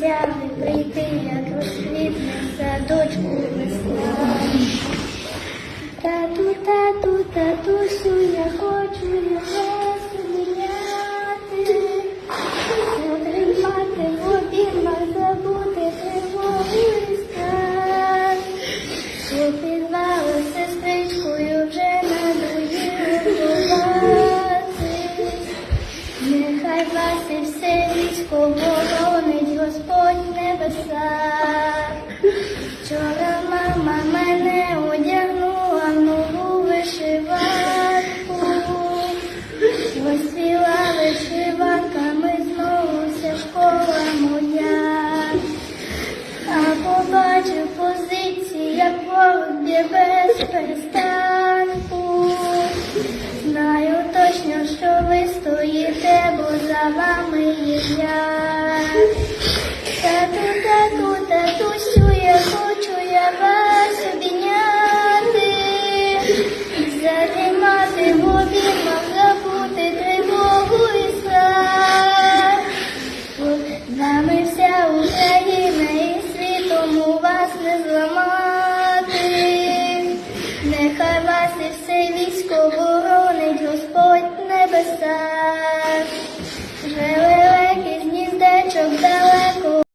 Сяги прийти, як розквітне садочку весна. Тату, тату, татусю, я хочу його зміняти. Затримати в обіймах, забути тривогу і страх. Попідвали сестричкою вже надоїло ховати. Нехай вас і все військо мама мене одягнула нову вишиванку. Розцвіла вишиванками знову вся школа моя. А побачив позиції, як ворог без перестанку. Знаю точно, що ви стоїте, бо за вами є я. Тату, тату, нами вся Україна і світом у вас не зламати, нехай вас і все військо воронить Господь небеса.